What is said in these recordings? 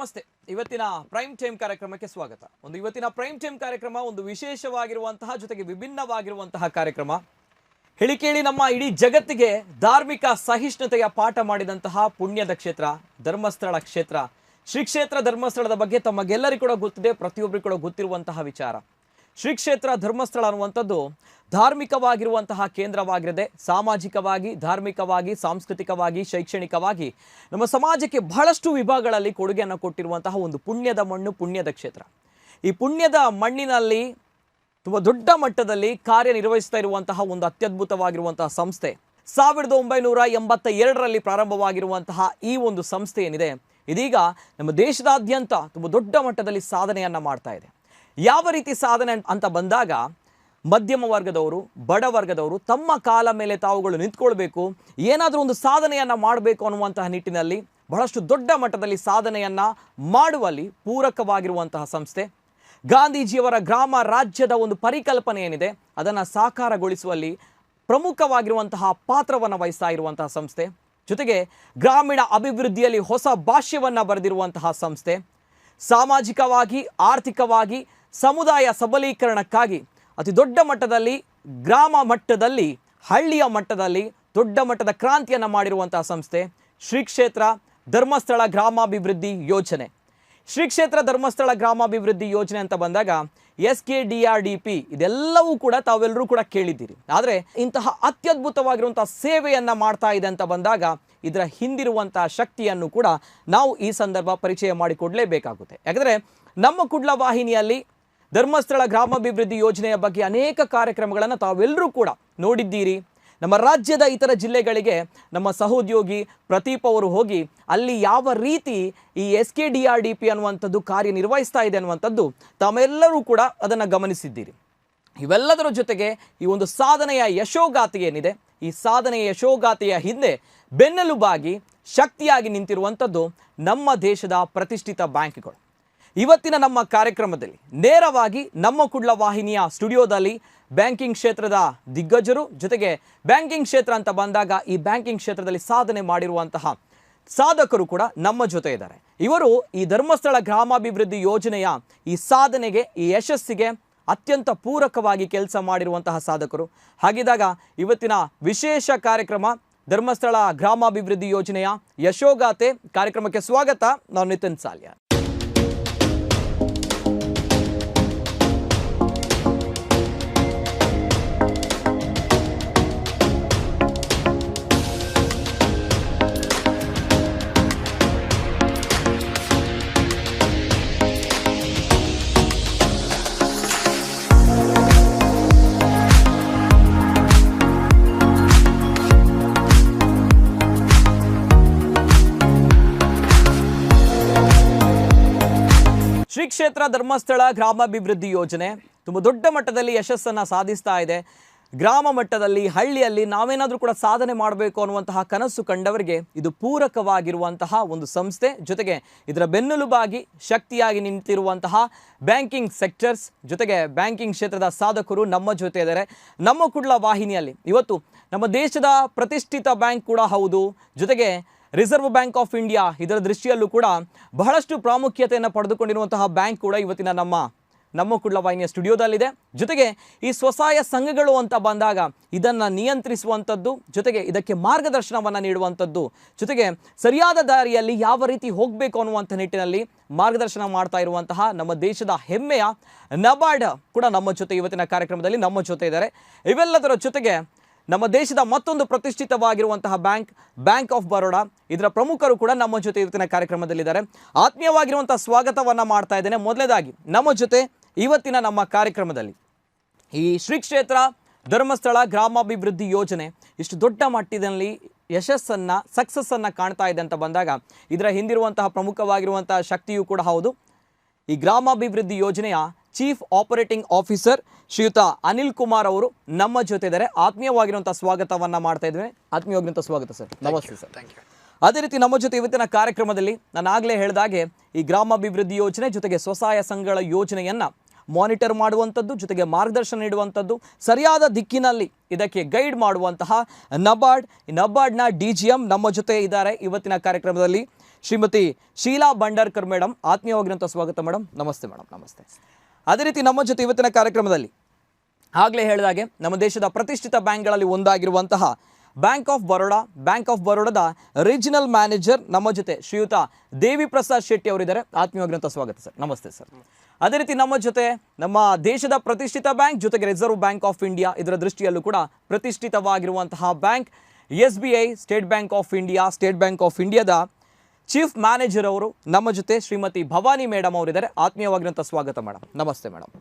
ನಮಸ್ತೆ. ಇವತ್ತಿನ prime time ಕಾರ್ಯಕ್ರಮಕ್ಕೆ ಸ್ವಾಗತ. ಒಂದು ಇವತ್ತಿನ ಪ್ರೈಮ್ ಟೈಮ್ ಕಾರ್ಯಕ್ರಮ ಒಂದು ವಿಶೇಷವಾಗಿರುವಂತಹ ಜೊತೆಗೆ ವಿಭಿನ್ನವಾಗಿರುವಂತಹ ಕಾರ್ಯಕ್ರಮ. ಹೇಳಿ ಕೇಳಿ ನಮ್ಮ ಇಡೀ ಜಗತ್ತಿಗೆ ಧಾರ್ಮಿಕ ಸಹಿಷ್ಣುತೆಯ ಪಾಠ ಮಾಡಿದಂತಹ ಪುಣ್ಯದ ಕ್ಷೇತ್ರ, ಧರ್ಮಸ್ಥಳ ಕ್ಷೇತ್ರ. ಶ್ರೀ ಕ್ಷೇತ್ರ ಧರ್ಮಸ್ಥಳದ ಬಗ್ಗೆ ತಮಗೆಲ್ಲರಿಗೂ ಕೂಡ ಗೊತ್ತಿದೆ, ಪ್ರತಿಯೊಬ್ಬರಿಗೂ ಕೂಡ ಗೊತ್ತಿರುವಂತಹ ವಿಚಾರ. ಶ್ರೀ ಕ್ಷೇತ್ರ ಧರ್ಮಸ್ಥಳ ಅನ್ನುವಂಥದ್ದು ಧಾರ್ಮಿಕವಾಗಿರುವಂತಹ ಕೇಂದ್ರವಾಗಿರದೆ ಸಾಮಾಜಿಕವಾಗಿ, ಧಾರ್ಮಿಕವಾಗಿ, ಸಾಂಸ್ಕೃತಿಕವಾಗಿ, ಶೈಕ್ಷಣಿಕವಾಗಿ ನಮ್ಮ ಸಮಾಜಕ್ಕೆ ಬಹಳಷ್ಟು ವಿಭಾಗಗಳಲ್ಲಿ ಕೊಡುಗೆಯನ್ನು ಕೊಟ್ಟಿರುವಂತಹ ಒಂದು ಪುಣ್ಯದ ಮಣ್ಣು ಪುಣ್ಯದ ಕ್ಷೇತ್ರ. ಈ ಪುಣ್ಯದ ಮಣ್ಣಿನಲ್ಲಿ ತುಂಬ ದೊಡ್ಡ ಮಟ್ಟದಲ್ಲಿ ಕಾರ್ಯನಿರ್ವಹಿಸ್ತಾ ಇರುವಂತಹ ಒಂದು ಅತ್ಯದ್ಭುತವಾಗಿರುವಂತಹ ಸಂಸ್ಥೆ ಸಾವಿರದ ಒಂಬೈನೂರ ಎಂಬತ್ತ ಎರಡರಲ್ಲಿ ಪ್ರಾರಂಭವಾಗಿರುವಂತಹ ಈ ಒಂದು ಸಂಸ್ಥೆ ಏನಿದೆ, ಇದೀಗ ನಮ್ಮ ದೇಶದಾದ್ಯಂತ ತುಂಬ ದೊಡ್ಡ ಮಟ್ಟದಲ್ಲಿ ಸಾಧನೆಯನ್ನು ಮಾಡ್ತಾ ಇದೆ. ಯಾವ ರೀತಿ ಸಾಧನೆ ಅಂತ ಬಂದಾಗ ಮಧ್ಯಮ ವರ್ಗದವರು, ಬಡ ವರ್ಗದವರು ತಮ್ಮ ಕಾಲ ಮೇಲೆ ತಾವುಗಳು ನಿಂತ್ಕೊಳ್ಬೇಕು, ಏನಾದರೂ ಒಂದು ಸಾಧನೆಯನ್ನು ಮಾಡಬೇಕು ಅನ್ನುವಂತಹ ನಿಟ್ಟಿನಲ್ಲಿ ಬಹಳಷ್ಟು ದೊಡ್ಡ ಮಟ್ಟದಲ್ಲಿ ಸಾಧನೆಯನ್ನ ಮಾಡುವಲ್ಲಿ ಪೂರಕವಾಗಿರುವಂತಹ ಸಂಸ್ಥೆ. ಗಾಂಧೀಜಿಯವರ ಗ್ರಾಮ ರಾಜ್ಯದ ಒಂದು ಪರಿಕಲ್ಪನೆ ಏನಿದೆ, ಅದನ್ನು ಸಾಕಾರಗೊಳಿಸುವಲ್ಲಿ ಪ್ರಮುಖವಾಗಿರುವಂತಹ ಪಾತ್ರವನ್ನು ವಹಿಸ್ತಾ ಇರುವಂತಹ ಸಂಸ್ಥೆ. ಜೊತೆಗೆ ಗ್ರಾಮೀಣ ಅಭಿವೃದ್ಧಿಯಲ್ಲಿ ಹೊಸ ಭಾಷ್ಯವನ್ನು ಬರೆದಿರುವಂತಹ ಸಂಸ್ಥೆ. ಸಾಮಾಜಿಕವಾಗಿ, ಆರ್ಥಿಕವಾಗಿ ಸಮುದಾಯ ಸಬಲೀಕರಣಕ್ಕಾಗಿ ಅತಿ ದೊಡ್ಡ ಮಟ್ಟದಲ್ಲಿ, ಗ್ರಾಮ ಮಟ್ಟದಲ್ಲಿ, ಹಳ್ಳಿಯ ಮಟ್ಟದಲ್ಲಿ ದೊಡ್ಡ ಮಟ್ಟದ ಕ್ರಾಂತಿಯನ್ನು ಮಾಡಿರುವಂತಹ ಸಂಸ್ಥೆ ಶ್ರೀ ಕ್ಷೇತ್ರ ಧರ್ಮಸ್ಥಳ ಗ್ರಾಮಾಭಿವೃದ್ಧಿ ಯೋಜನೆ. ಶ್ರೀ ಕ್ಷೇತ್ರ ಧರ್ಮಸ್ಥಳ ಗ್ರಾಮಾಭಿವೃದ್ಧಿ ಯೋಜನೆ ಅಂತ ಬಂದಾಗ S K D R D P ಇದೆಲ್ಲವೂ ಕೂಡ ತಾವೆಲ್ಲರೂ ಕೂಡ ಕೇಳಿದ್ದೀರಿ. ಆದರೆ ಇಂತಹ ಅತ್ಯದ್ಭುತವಾಗಿರುವಂಥ ಸೇವೆಯನ್ನು ಮಾಡ್ತಾ ಇದೆ ಅಂತ ಬಂದಾಗ ಇದರ ಹಿಂದಿರುವಂತಹ ಶಕ್ತಿಯನ್ನು ಕೂಡ ನಾವು ಈ ಸಂದರ್ಭ ಪರಿಚಯ ಮಾಡಿಕೊಡಲೇಬೇಕಾಗುತ್ತೆ. ಯಾಕಂದರೆ ನಮ್ಮ ಕುಡ್ಲ ವಾಹಿನಿಯಲ್ಲಿ ಧರ್ಮಸ್ಥಳ ಗ್ರಾಮಾಭಿವೃದ್ಧಿ ಯೋಜನೆಯ ಬಗ್ಗೆ ಅನೇಕ ಕಾರ್ಯಕ್ರಮಗಳನ್ನು ತಾವೆಲ್ಲರೂ ಕೂಡ ನೋಡಿದ್ದೀರಿ. ನಮ್ಮ ರಾಜ್ಯದ ಇತರ ಜಿಲ್ಲೆಗಳಿಗೆ ನಮ್ಮ ಸಹೋದ್ಯೋಗಿ ಪ್ರತೀಪ್ ಅವರು ಹೋಗಿ ಅಲ್ಲಿ ಯಾವ ರೀತಿ ಈ S K D R D P ಅನ್ನುವಂಥದ್ದು ಕಾರ್ಯನಿರ್ವಹಿಸ್ತಾ ಇದೆ ಅನ್ನುವಂಥದ್ದು ತಾವೆಲ್ಲರೂ ಕೂಡ ಅದನ್ನು ಗಮನಿಸಿದ್ದೀರಿ. ಇವೆಲ್ಲದರ ಜೊತೆಗೆ ಈ ಒಂದು ಸಾಧನೆಯ ಯಶೋಗಾಥೆ ಏನಿದೆ? ಈ ಸಾಧನೆಯ ಯಶೋಗಾಥೆಯ ಹಿಂದೆ ಬೆನ್ನೆಲುಬಾಗಿ ಶಕ್ತಿಯಾಗಿ ನಿಂತಿರುವಂಥದ್ದು ನಮ್ಮ ದೇಶದ ಪ್ರತಿಷ್ಠಿತ ಬ್ಯಾಂಕ್ಗಳು. ಇವತ್ತಿನ ನಮ್ಮ ಕಾರ್ಯಕ್ರಮದಲ್ಲಿ ನೇರವಾಗಿ ನಮ್ಮ ಕುಡ್ಲ ವಾಹಿನಿಯ ಸ್ಟುಡಿಯೋದಲ್ಲಿ ಬ್ಯಾಂಕಿಂಗ್ ಕ್ಷೇತ್ರದ ದಿಗ್ಗಜರು ಜೊತೆಗೆ ಬ್ಯಾಂಕಿಂಗ್ ಕ್ಷೇತ್ರ ಅಂತ ಬಂದಾಗ ಈ ಬ್ಯಾಂಕಿಂಗ್ ಕ್ಷೇತ್ರದಲ್ಲಿ ಸಾಧನೆ ಮಾಡಿರುವಂತಹ ಸಾಧಕರು ಕೂಡ ನಮ್ಮ ಜೊತೆ ಇದ್ದಾರೆ. ಇವರು ಈ ಧರ್ಮಸ್ಥಳ ಗ್ರಾಮಾಭಿವೃದ್ಧಿ ಯೋಜನೆಯ ಈ ಸಾಧನೆಗೆ, ಈ ಯಶಸ್ಸಿಗೆ ಅತ್ಯಂತ ಪೂರಕವಾಗಿ ಕೆಲಸ ಮಾಡಿರುವಂತಹ ಸಾಧಕರು. ಹಾಗಿದ್ದಾಗ ಇವತ್ತಿನ ವಿಶೇಷ ಕಾರ್ಯಕ್ರಮ ಧರ್ಮಸ್ಥಳ ಗ್ರಾಮಾಭಿವೃದ್ಧಿ ಯೋಜನೆಯ ಯಶೋಗಾತೆ ಕಾರ್ಯಕ್ರಮಕ್ಕೆ ಸ್ವಾಗತ. ನಾನು ನಿತಿನ್ ಸಾಲ್ಯ. ಶ್ರೀ ಕ್ಷೇತ್ರ ಧರ್ಮಸ್ಥಳ ಗ್ರಾಮಾಭಿವೃದ್ಧಿ ಯೋಜನೆ ತುಂಬ ದೊಡ್ಡ ಮಟ್ಟದಲ್ಲಿ ಯಶಸ್ಸನ್ನು ಸಾಧಿಸ್ತಾ ಇದೆ. ಗ್ರಾಮ ಮಟ್ಟದಲ್ಲಿ, ಹಳ್ಳಿಯಲ್ಲಿ ನಾವೇನಾದರೂ ಕೂಡ ಸಾಧನೆ ಮಾಡಬೇಕು ಅನ್ನುವಂತಹ ಕನಸು ಕಂಡವರಿಗೆ ಇದು ಪೂರಕವಾಗಿರುವಂತಹ ಒಂದು ಸಂಸ್ಥೆ. ಜೊತೆಗೆ ಇದರ ಬೆನ್ನೆಲುಬಾಗಿ ಶಕ್ತಿಯಾಗಿ ನಿಂತಿರುವಂತಹ ಬ್ಯಾಂಕಿಂಗ್ ಸೆಕ್ಟರ್ಸ್, ಜೊತೆಗೆ ಬ್ಯಾಂಕಿಂಗ್ ಕ್ಷೇತ್ರದ ಸಾಧಕರು ನಮ್ಮ ಜೊತೆ ಇದ್ದಾರೆ. ನಮ್ಮ ಕುಡ್ಲ ವಾಹಿನಿಯಲ್ಲಿ ಇವತ್ತು ನಮ್ಮ ದೇಶದ ಪ್ರತಿಷ್ಠಿತ ಬ್ಯಾಂಕ್ ಕೂಡ ಹೌದು. ಜೊತೆಗೆ ರಿಸರ್ವ್ ಬ್ಯಾಂಕ್ ಆಫ್ ಇಂಡಿಯಾ ಇದರ ದೃಷ್ಟಿಯಲ್ಲೂ ಕೂಡ ಬಹಳಷ್ಟು ಪ್ರಾಮುಖ್ಯತೆಯನ್ನು ಪಡೆದುಕೊಂಡಿರುವಂತಹ ಬ್ಯಾಂಕ್ ಕೂಡ ಇವತ್ತಿನ ನಮ್ಮ ನಮ್ಮ ಕುಡ್ಲ ವಾಹಿನಿಯ ಸ್ಟುಡಿಯೋದಲ್ಲಿದೆ. ಜೊತೆಗೆ ಈ ಸ್ವಸಹಾಯ ಸಂಘಗಳು ಅಂತ ಬಂದಾಗ ಇದನ್ನು ನಿಯಂತ್ರಿಸುವಂಥದ್ದು ಜೊತೆಗೆ ಇದಕ್ಕೆ ಮಾರ್ಗದರ್ಶನವನ್ನು ನೀಡುವಂಥದ್ದು ಜೊತೆಗೆ ಸರಿಯಾದ ದಾರಿಯಲ್ಲಿ ಯಾವ ರೀತಿ ಹೋಗಬೇಕು ಅನ್ನುವಂಥ ನಿಟ್ಟಿನಲ್ಲಿ ಮಾರ್ಗದರ್ಶನ ಮಾಡ್ತಾ ಇರುವಂತಹ ನಮ್ಮ ದೇಶದ ಹೆಮ್ಮೆಯ ನಬಾರ್ಡ್ ಕೂಡ ನಮ್ಮ ಜೊತೆ ಇವತ್ತಿನ ಕಾರ್ಯಕ್ರಮದಲ್ಲಿ ನಮ್ಮ ಜೊತೆ ಇದ್ದಾರೆ. ಇವೆಲ್ಲದರ ಜೊತೆಗೆ ನಮ್ಮ ದೇಶದ ಮತ್ತೊಂದು ಪ್ರತಿಷ್ಠಿತವಾಗಿರುವಂತಹ ಬ್ಯಾಂಕ್ ಬ್ಯಾಂಕ್ ಆಫ್ ಬರೋಡಾ. ಇದರ ಪ್ರಮುಖರು ಕೂಡ ನಮ್ಮ ಜೊತೆ ಇವತ್ತಿನ ಕಾರ್ಯಕ್ರಮದಲ್ಲಿದ್ದಾರೆ. ಆತ್ಮೀಯವಾಗಿರುವಂತಹ ಸ್ವಾಗತವನ್ನು ಮಾಡ್ತಾ ಇದ್ದೇನೆ. ಮೊದಲನೇದಾಗಿ ನಮ್ಮ ಜೊತೆ ಇವತ್ತಿನ ನಮ್ಮ ಕಾರ್ಯಕ್ರಮದಲ್ಲಿ ಈ ಶ್ರೀ ಕ್ಷೇತ್ರ ಧರ್ಮಸ್ಥಳ ಗ್ರಾಮಾಭಿವೃದ್ಧಿ ಯೋಜನೆ ಇಷ್ಟು ದೊಡ್ಡ ಮಟ್ಟದಲ್ಲಿ ಯಶಸ್ಸನ್ನು ಸಕ್ಸಸ್ಸನ್ನು ಕಾಣ್ತಾ ಇದೆ ಅಂತ ಬಂದಾಗ, ಇದರ ಹಿಂದಿರುವಂತಹ ಪ್ರಮುಖವಾಗಿರುವಂತಹ ಶಕ್ತಿಯೂ ಕೂಡ ಹೌದು. ಈ ಗ್ರಾಮಾಭಿವೃದ್ಧಿ ಯೋಜನೆಯ ಚೀಫ್ ಆಪರೇಟಿಂಗ್ ಆಫೀಸರ್ ಶ್ರೀಯುತ ಅನಿಲ್ ಕುಮಾರ್ ಅವರು ನಮ್ಮ ಜೊತೆ ಇದ್ದಾರೆ. ಆತ್ಮೀಯವಾಗಿರುವಂತಹ ಸ್ವಾಗತವನ್ನ ಮಾಡ್ತಾ ಇದ್ದೇವೆ ಆತ್ಮೀಯವಾಗಿರುವಂತಹ ಸ್ವಾಗತ ಸರ್. ನಮಸ್ತೆ ಸರ್. ಅದೇ ರೀತಿ ನಮ್ಮ ಜೊತೆ ಇವತ್ತಿನ ಕಾರ್ಯಕ್ರಮದಲ್ಲಿ ನಾನು ಆಗಲೇ ಹೇಳಿದಾಗೆ ಈ ಗ್ರಾಮಾಭಿವೃದ್ಧಿ ಯೋಜನೆ ಜೊತೆಗೆ ಸ್ವಸಹಾಯ ಸಂಘಗಳ ಯೋಜನೆಯನ್ನ ಮಾನಿಟರ್ ಮಾಡುವಂಥದ್ದು ಜೊತೆಗೆ ಮಾರ್ಗದರ್ಶನ ನೀಡುವಂಥದ್ದು ಸರಿಯಾದ ದಿಕ್ಕಿನಲ್ಲಿ ಇದಕ್ಕೆ ಗೈಡ್ ಮಾಡುವಂತಹ ನಬಾರ್ಡ್ ನಬಾರ್ಡ್ನ ಡಿ ಜಿ ಎಂ ನಮ್ಮ ಜೊತೆ ಇದ್ದಾರೆ ಇವತ್ತಿನ ಕಾರ್ಯಕ್ರಮದಲ್ಲಿ. ಶ್ರೀಮತಿ ಶೀಲಾ ಭಂಡಾರ್ಕರ್ ಮೇಡಮ್ ಆತ್ಮೀಯವಾಗಿರುವಂಥ ಸ್ವಾಗತ ಮೇಡಮ್ ನಮಸ್ತೆ ಮೇಡಮ್ ನಮಸ್ತೆ. ಅದೇ ರೀತಿ ನಮ್ಮ ಜೊತೆ ಇವತ್ತಿನ ಕಾರ್ಯಕ್ರಮದಲ್ಲಿ ಆಗಲೇ ಹೇಳಿದಾಗೆ ನಮ್ಮ ದೇಶದ ಪ್ರತಿಷ್ಠಿತ ಬ್ಯಾಂಕ್ಗಳಲ್ಲಿ ಒಂದಾಗಿರುವಂತಹ bank of Baroda bank of ಬರೋಡಾದ ರೀಜನಲ್ ಮ್ಯಾನೇಜರ್ ನಮ್ಮ ಜೊತೆ ಶ್ರೀಯುತ ದೇವಿ ಪ್ರಸಾದ್ ಶೆಟ್ಟಿ ಅವರಿದ್ದಾರೆ. ಆತ್ಮೀಯವಾಗಿರುವಂಥ ಸ್ವಾಗತ ಸರ್. ನಮಸ್ತೆ ಸರ್. ಅದೇ ರೀತಿ ನಮ್ಮ ಜೊತೆ ನಮ್ಮ ದೇಶದ ಪ್ರತಿಷ್ಠಿತ ಬ್ಯಾಂಕ್ ಜೊತೆಗೆ ರಿಸರ್ವ್ ಬ್ಯಾಂಕ್ ಆಫ್ ಇಂಡಿಯಾ ಇದರ ದೃಷ್ಟಿಯಲ್ಲೂ ಕೂಡ ಪ್ರತಿಷ್ಠಿತವಾಗಿರುವಂತಹ bank S State Bank of India State Bank of ಇಂಡಿಯಾದ ಚೀಫ್ ಮ್ಯಾನೇಜರ್ ಅವರು ನಮ್ಮ ಜೊತೆ ಶ್ರೀಮತಿ ಭವಾನಿ ಮೇಡಮ್ ಅವರಿದ್ದಾರೆ. ಆತ್ಮೀಯವಾಗಿರುವಂಥ ಸ್ವಾಗತ ಮೇಡಮ್ ನಮಸ್ತೆ ಮೇಡಮ್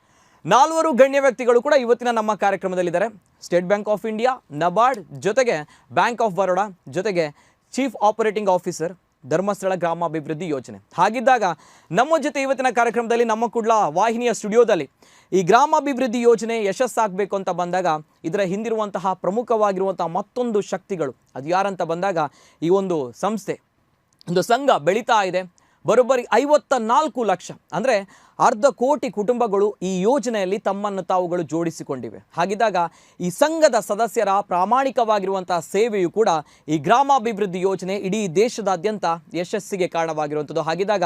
ನಾಲ್ವರು ಗಣ್ಯ ವ್ಯಕ್ತಿಗಳು ಕೂಡ ಇವತ್ತಿನ ನಮ್ಮ ಕಾರ್ಯಕ್ರಮದಲ್ಲಿದ್ದಾರೆ. State Bank of India, NABARD ಜೊತೆಗೆ ಬ್ಯಾಂಕ್ ಆಫ್ ಬರೋಡಾ ಜೊತೆಗೆ ಚೀಫ್ ಆಪರೇಟಿಂಗ್ ಆಫೀಸರ್, ಧರ್ಮಸ್ಥಳ ಗ್ರಾಮಾಭಿವೃದ್ಧಿ ಯೋಜನೆ. ಹಾಗಿದ್ದಾಗ ನಮ್ಮ ಜೊತೆ ಇವತ್ತಿನ ಕಾರ್ಯಕ್ರಮದಲ್ಲಿ ನಮ್ಮ ಕುಡ್ಲ ವಾಹಿನಿಯ ಸ್ಟುಡಿಯೋದಲ್ಲಿ ಈ ಗ್ರಾಮಾಭಿವೃದ್ಧಿ ಯೋಜನೆ ಯಶಸ್ಸಾಗಬೇಕು ಅಂತ ಬಂದಾಗ ಇದರ ಹಿಂದಿರುವಂತಹ ಪ್ರಮುಖವಾಗಿರುವಂತಹ ಮತ್ತೊಂದು ಶಕ್ತಿಗಳು. ಅದು ಯಾರಂತ ಬಂದಾಗ ಈ ಒಂದು ಸಂಸ್ಥೆ ಒಂದು ಸಂಘ ಬೆಳೀತಾ ಇದೆ. ಬರೋಬ್ಬರಿ ಐವತ್ತ ನಾಲ್ಕು ಲಕ್ಷ. ಅಂದರೆ ಅರ್ಧ ಕೋಟಿ ಕುಟುಂಬಗಳು ಈ ಯೋಜನೆಯಲ್ಲಿ ತಮ್ಮನ್ನು ತಾವುಗಳು ಜೋಡಿಸಿಕೊಂಡಿವೆ. ಹಾಗಿದ್ದಾಗ ಈ ಸಂಘದ ಸದಸ್ಯರ ಪ್ರಾಮಾಣಿಕವಾಗಿರುವಂತಹ ಸೇವೆಯು ಕೂಡ ಈ ಗ್ರಾಮಾಭಿವೃದ್ಧಿ ಯೋಜನೆ ಇಡೀ ದೇಶದಾದ್ಯಂತ ಯಶಸ್ಸಿಗೆ ಕಾರಣವಾಗಿರುವಂಥದ್ದು. ಹಾಗಿದ್ದಾಗ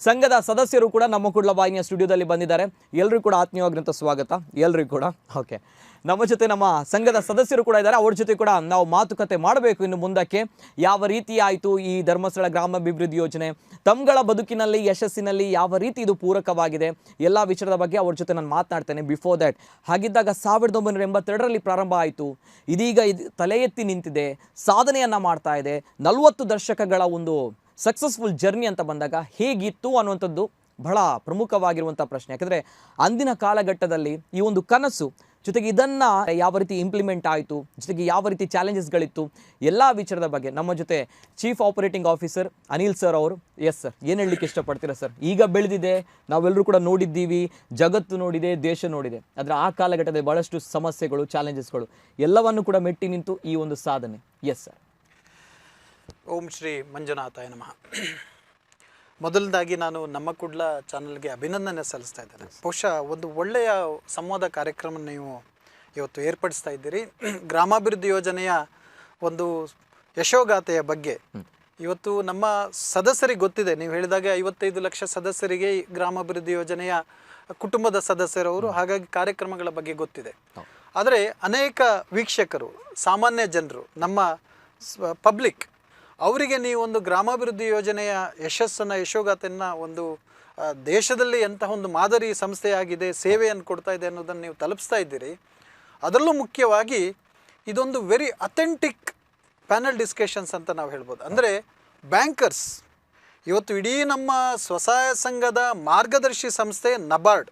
ಸಂಘದ ಸದಸ್ಯರು ಕೂಡ ನಮ್ಮ ಕುಡ್ಲ ವಾಹಿನಿಯ ಸ್ಟುಡಿಯೋದಲ್ಲಿ ಬಂದಿದ್ದಾರೆ. ಎಲ್ಲರೂ ಕೂಡ ಆತ್ಮೀಯವಾಗಿರುವಂಥ ಸ್ವಾಗತ. ಎಲ್ಲರಿಗೂ ಕೂಡ. ಓಕೆ. ನಮ್ಮ ಜೊತೆ ನಮ್ಮ ಸಂಘದ ಸದಸ್ಯರು ಕೂಡ ಇದ್ದಾರೆ. ಅವ್ರ ಜೊತೆ ಕೂಡ ನಾವು ಮಾತುಕತೆ ಮಾಡಬೇಕು ಇನ್ನು ಮುಂದಕ್ಕೆ. ಯಾವ ರೀತಿ ಆಯಿತು ಈ ಧರ್ಮಸ್ಥಳ ಗ್ರಾಮಾಭಿವೃದ್ಧಿ ಯೋಜನೆ? ತಮ್ಗಳ ಬದುಕಿನಲ್ಲಿ, ಯಶಸ್ಸಿನಲ್ಲಿ ಯಾವ ರೀತಿ ಇದು ಪೂರಕವಾಗಿದೆ? ಎಲ್ಲ ವಿಚಾರದ ಬಗ್ಗೆ ಅವ್ರ ಜೊತೆ ನಾನು ಮಾತನಾಡ್ತೇನೆ. ಬಿಫೋರ್ ದ್ಯಾಟ್ ಹಾಗಿದ್ದಾಗ ಸಾವಿರದ ಒಂಬೈನೂರ ಎಂಬತ್ತೆರಡರಲ್ಲಿ ಪ್ರಾರಂಭ ಆಯಿತು. ಇದೀಗ ಇದು ತಲೆ ಎತ್ತಿ ನಿಂತಿದೆ. ಸಾಧನೆಯನ್ನು ಮಾಡ್ತಾ ಇದೆ. ನಲವತ್ತು ದಶಕಗಳ ಒಂದು ಸಕ್ಸಸ್ಫುಲ್ ಜರ್ನಿ ಅಂತ ಬಂದಾಗ ಹೇಗಿತ್ತು ಅನ್ನುವಂಥದ್ದು ಬಹಳ ಪ್ರಮುಖವಾಗಿರುವಂಥ ಪ್ರಶ್ನೆ. ಯಾಕಂದರೆ ಅಂದಿನ ಕಾಲಘಟ್ಟದಲ್ಲಿ ಈ ಒಂದು ಕನಸು, ಜೊತೆಗೆ ಇದನ್ನು ಯಾವ ರೀತಿ ಇಂಪ್ಲಿಮೆಂಟ್ ಆಯಿತು, ಜೊತೆಗೆ ಯಾವ ರೀತಿ ಚಾಲೆಂಜಸ್ಗಳಿತ್ತು ಎಲ್ಲ ವಿಚಾರದ ಬಗ್ಗೆ ನಮ್ಮ ಜೊತೆ chief operating officer Anil sir ಅವರು. ಎಸ್ ಸರ್ ಏನು ಹೇಳಲಿಕ್ಕೆ ಇಷ್ಟಪಡ್ತೀರಾ ಸರ್ ಈಗ ಬೆಳೆದಿದೆ, ನಾವೆಲ್ಲರೂ ಕೂಡ ನೋಡಿದ್ದೀವಿ, ಜಗತ್ತು ನೋಡಿದೆ, ದೇಶ ನೋಡಿದೆ. ಆದರೆ ಆ ಕಾಲಘಟ್ಟದಲ್ಲಿ ಭಾಳಷ್ಟು ಸಮಸ್ಯೆಗಳು ಚಾಲೆಂಜಸ್ಗಳು ಎಲ್ಲವನ್ನು ಕೂಡ ಮೆಟ್ಟಿ ನಿಂತು ಈ ಒಂದು ಸಾಧನೆ. ಎಸ್ ಸರ್ ಓಂ ಶ್ರೀ ಮಂಜುನಾಥಾಯ ನಮಃ. ಮೊದಲದಾಗಿ ನಾನು ನಮ್ಮ ಕುಡ್ಲ ಚಾನಲ್ಗೆ ಅಭಿನಂದನೆ ಸಲ್ಲಿಸ್ತಾ ಇದ್ದೇನೆ. ಬಹುಶಃ ಒಂದು ಒಳ್ಳೆಯ ಸಂವಾದ ಕಾರ್ಯಕ್ರಮ ನೀವು ಇವತ್ತು ಏರ್ಪಡಿಸ್ತಾ ಇದ್ದೀರಿ. ಗ್ರಾಮಾಭಿವೃದ್ಧಿ ಯೋಜನೆಯ ಒಂದು ಯಶೋಗಾಥೆಯ ಬಗ್ಗೆ ಇವತ್ತು ನಮ್ಮ ಸದಸ್ಯರಿಗೆ ಗೊತ್ತಿದೆ. ನೀವು ಹೇಳಿದಾಗ ಐವತ್ತೈದು ಲಕ್ಷ ಸದಸ್ಯರಿಗೆ ಗ್ರಾಮಾಭಿವೃದ್ಧಿ ಯೋಜನೆಯ ಕುಟುಂಬದ ಸದಸ್ಯರವರು ಹಾಗಾಗಿ ಕಾರ್ಯಕ್ರಮಗಳ ಬಗ್ಗೆ ಗೊತ್ತಿದೆ. ಆದರೆ ಅನೇಕ ವೀಕ್ಷಕರು ಸಾಮಾನ್ಯ ಜನರು ನಮ್ಮ ಪಬ್ಲಿಕ್ ಅವರಿಗೆ ನೀವು ಒಂದು ಗ್ರಾಮಾಭಿವೃದ್ಧಿ ಯೋಜನೆಯ ಯಶಸ್ಸನ್ನು ಯಶೋಗಾಥೆಯನ್ನು ಒಂದು ದೇಶದಲ್ಲಿ ಎಂತಹ ಒಂದು ಮಾದರಿ ಸಂಸ್ಥೆಯಾಗಿದೆ ಸೇವೆಯನ್ನು ಕೊಡ್ತಾ ಇದೆ ಅನ್ನೋದನ್ನು ನೀವು ತಲುಪಿಸ್ತಾ ಇದ್ದೀರಿ. ಅದರಲ್ಲೂ ಮುಖ್ಯವಾಗಿ ಇದೊಂದು ವೆರಿ ಅಥೆಂಟಿಕ್ ಪ್ಯಾನಲ್ ಡಿಸ್ಕಷನ್ಸ್ ಅಂತ ನಾವು ಹೇಳ್ಬೋದು. ಅಂದರೆ ಬ್ಯಾಂಕರ್ಸ್ ಇವತ್ತು ಇಡೀ ನಮ್ಮ ಸ್ವಸಹಾಯ ಸಂಘದ ಮಾರ್ಗದರ್ಶಿ ಸಂಸ್ಥೆ ನಬಾರ್ಡ್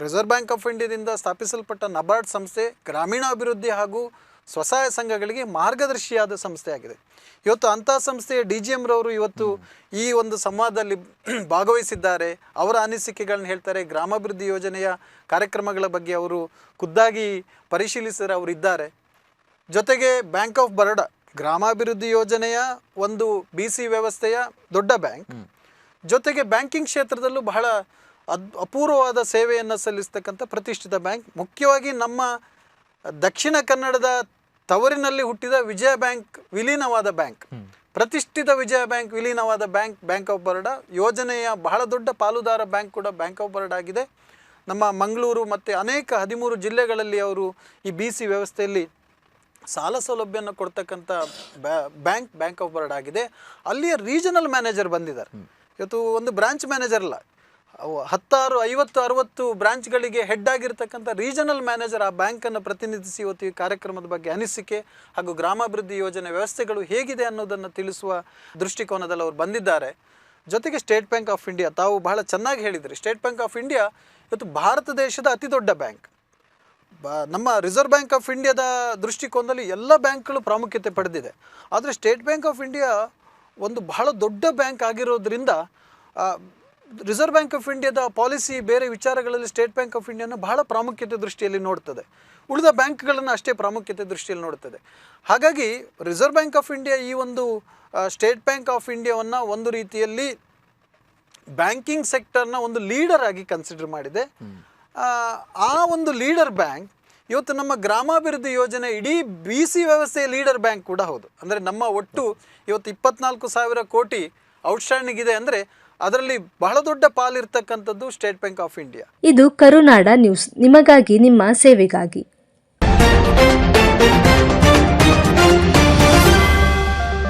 ರಿಸರ್ವ್ ಬ್ಯಾಂಕ್ ಆಫ್ ಇಂಡಿಯಾದಿಂದ ಸ್ಥಾಪಿಸಲ್ಪಟ್ಟ ನಬಾರ್ಡ್ ಸಂಸ್ಥೆ ಗ್ರಾಮೀಣಾಭಿವೃದ್ಧಿ ಹಾಗೂ ಸ್ವಸಹಾಯ ಸಂಘಗಳಿಗೆ ಮಾರ್ಗದರ್ಶಿಯಾದ ಸಂಸ್ಥೆಯಾಗಿದೆ. ಇವತ್ತು ಅಂಥ ಸಂಸ್ಥೆಯ ಡಿ ಜಿ ಎಮ್ರವರು ಇವತ್ತು ಈ ಒಂದು ಸಂವಾದದಲ್ಲಿ ಭಾಗವಹಿಸಿದ್ದಾರೆ. ಅವರ ಅನಿಸಿಕೆಗಳನ್ನ ಹೇಳ್ತಾರೆ. ಗ್ರಾಮಾಭಿವೃದ್ಧಿ ಯೋಜನೆಯ ಕಾರ್ಯಕ್ರಮಗಳ ಬಗ್ಗೆ ಅವರು ಖುದ್ದಾಗಿ ಪರಿಶೀಲಿಸಿದರೆ ಅವರು ಇದ್ದಾರೆ. ಜೊತೆಗೆ ಬ್ಯಾಂಕ್ ಆಫ್ ಬರೋಡ ಗ್ರಾಮಾಭಿವೃದ್ಧಿ ಯೋಜನೆಯ ಒಂದು ಬಿ ಸಿ ವ್ಯವಸ್ಥೆಯ ದೊಡ್ಡ ಬ್ಯಾಂಕ್ ಜೊತೆಗೆ ಬ್ಯಾಂಕಿಂಗ್ ಕ್ಷೇತ್ರದಲ್ಲೂ ಬಹಳ ಅದ್ ಅಪೂರ್ವವಾದ ಸೇವೆಯನ್ನು ಸಲ್ಲಿಸ್ತಕ್ಕಂಥ ಪ್ರತಿಷ್ಠಿತ ಬ್ಯಾಂಕ್. ಮುಖ್ಯವಾಗಿ ನಮ್ಮ ದಕ್ಷಿಣ ಕನ್ನಡದ ತವರಿನಲ್ಲಿ ಹುಟ್ಟಿದ ವಿಜಯ ಬ್ಯಾಂಕ್ ವಿಲೀನವಾದ ಬ್ಯಾಂಕ್. ಪ್ರತಿಷ್ಠಿತ ವಿಜಯ ಬ್ಯಾಂಕ್ ವಿಲೀನವಾದ ಬ್ಯಾಂಕ್ ಬ್ಯಾಂಕ್ ಆಫ್ ಬರೋಡಾ. ಯೋಜನೆಯ ಬಹಳ ದೊಡ್ಡ ಪಾಲುದಾರ ಬ್ಯಾಂಕ್ ಕೂಡ ಬ್ಯಾಂಕ್ ಆಫ್ ಬರೋಡಾ ಆಗಿದೆ. ನಮ್ಮ ಮಂಗಳೂರು ಮತ್ತು ಅನೇಕ ಹದಿಮೂರು ಜಿಲ್ಲೆಗಳಲ್ಲಿ ಅವರು ಈ ಬಿ ಸಿ ವ್ಯವಸ್ಥೆಯಲ್ಲಿ ಸಾಲ ಸೌಲಭ್ಯವನ್ನು ಕೊಡ್ತಕ್ಕಂಥ ಬ್ಯಾ- ಬ್ಯಾಂಕ್ ಬ್ಯಾಂಕ್ ಆಫ್ ಬರೋಡಾ ಆಗಿದೆ. ಅಲ್ಲಿಯ ರೀಜನಲ್ ಮ್ಯಾನೇಜರ್ ಬಂದಿದ್ದಾರೆ. ಇವತ್ತು ಒಂದು ಬ್ರಾಂಚ್ ಮ್ಯಾನೇಜರ್ ಅಲ್ಲ ಹತ್ತಾರು, ಐವತ್ತು, ಅರವತ್ತು ಬ್ರಾಂಚ್ಗಳಿಗೆ ಹೆಡ್ ಆಗಿರ್ತಕ್ಕಂಥ ರೀಜನಲ್ ಮ್ಯಾನೇಜರ್ ಆ ಬ್ಯಾಂಕನ್ನು ಪ್ರತಿನಿಧಿಸಿ ಇವತ್ತು ಈ ಕಾರ್ಯಕ್ರಮದ ಬಗ್ಗೆ ಅನಿಸಿಕೆ ಹಾಗೂ ಗ್ರಾಮಾಭಿವೃದ್ಧಿ ಯೋಜನೆ ವ್ಯವಸ್ಥೆಗಳು ಹೇಗಿದೆ ಅನ್ನೋದನ್ನು ತಿಳಿಸುವ ದೃಷ್ಟಿಕೋನದಲ್ಲಿ ಅವರು ಬಂದಿದ್ದಾರೆ. ಜೊತೆಗೆ ಸ್ಟೇಟ್ ಬ್ಯಾಂಕ್ ಆಫ್ ಇಂಡಿಯಾ, ತಾವು ಬಹಳ ಚೆನ್ನಾಗಿ ಹೇಳಿದ್ರಿ. ಸ್ಟೇಟ್ ಬ್ಯಾಂಕ್ ಆಫ್ ಇಂಡಿಯಾ ಇವತ್ತು ಭಾರತ ದೇಶದ ಅತಿ ದೊಡ್ಡ ಬ್ಯಾಂಕ್. ಬ, ನಮ್ಮ ರಿಸರ್ವ್ ಬ್ಯಾಂಕ್ ಆಫ್ ಇಂಡಿಯಾದ ದೃಷ್ಟಿಕೋನದಲ್ಲಿ ಎಲ್ಲ ಬ್ಯಾಂಕ್ಗಳು ಪ್ರಾಮುಖ್ಯತೆ ಪಡೆದಿದೆ. ಆದರೆ ಸ್ಟೇಟ್ ಬ್ಯಾಂಕ್ ಆಫ್ ಇಂಡಿಯಾ ಒಂದು ಬಹಳ ದೊಡ್ಡ ಬ್ಯಾಂಕ್ ಆಗಿರೋದ್ರಿಂದ ರಿಸರ್ವ್ ಬ್ಯಾಂಕ್ ಆಫ್ ಇಂಡಿಯಾದ ಪಾಲಿಸಿ ಬೇರೆ ವಿಚಾರಗಳಲ್ಲಿ ಸ್ಟೇಟ್ ಬ್ಯಾಂಕ್ ಆಫ್ ಇಂಡಿಯಾನ ಬಹಳ ಪ್ರಾಮುಖ್ಯತೆ ದೃಷ್ಟಿಯಲ್ಲಿ ನೋಡ್ತದೆ. ಉಳಿದ ಬ್ಯಾಂಕ್ಗಳನ್ನು ಅಷ್ಟೇ ಪ್ರಾಮುಖ್ಯತೆ ದೃಷ್ಟಿಯಲ್ಲಿ ನೋಡ್ತದೆ. ಹಾಗಾಗಿ ರಿಸರ್ವ್ ಬ್ಯಾಂಕ್ ಆಫ್ ಇಂಡಿಯಾ ಈ ಒಂದು ಸ್ಟೇಟ್ ಬ್ಯಾಂಕ್ ಆಫ್ ಇಂಡಿಯಾವನ್ನು ಒಂದು ರೀತಿಯಲ್ಲಿ ಬ್ಯಾಂಕಿಂಗ್ ಸೆಕ್ಟರ್ನ ಒಂದು ಲೀಡರ್ ಆಗಿ ಕನ್ಸಿಡರ್ ಮಾಡಿದೆ. ಆ, ಒಂದು ಲೀಡರ್ ಬ್ಯಾಂಕ್ ಇವತ್ತು ನಮ್ಮ ಗ್ರಾಮಾಭಿವೃದ್ಧಿ ಯೋಜನೆ ಇಡೀ ಬಿ ಸಿ ವ್ಯವಸ್ಥೆಯ ಲೀಡರ್ ಬ್ಯಾಂಕ್ ಕೂಡ ಹೌದು. ಅಂದರೆ ನಮ್ಮ ಒಟ್ಟು ಇವತ್ತು ಇಪ್ಪತ್ನಾಲ್ಕು ಸಾವಿರ ಕೋಟಿ ಔಟ್ಸ್ಟ್ಯಾಂಡಿಂಗ್ ಇದೆ ಅಂದರೆ ಅದರಲ್ಲಿ ಬಹಳ ದೊಡ್ಡ ಪಾಲಿರ್ತಕ್ಕಂಥದ್ದು ಸ್ಟೇಟ್ ಬ್ಯಾಂಕ್ ಆಫ್ ಇಂಡಿಯಾ ಇದು ಕರುನಾಡ ನ್ಯೂಸ್ ನಿಮಗಾಗಿ ನಿಮ್ಮ ಸೇವೆಗಾಗಿ.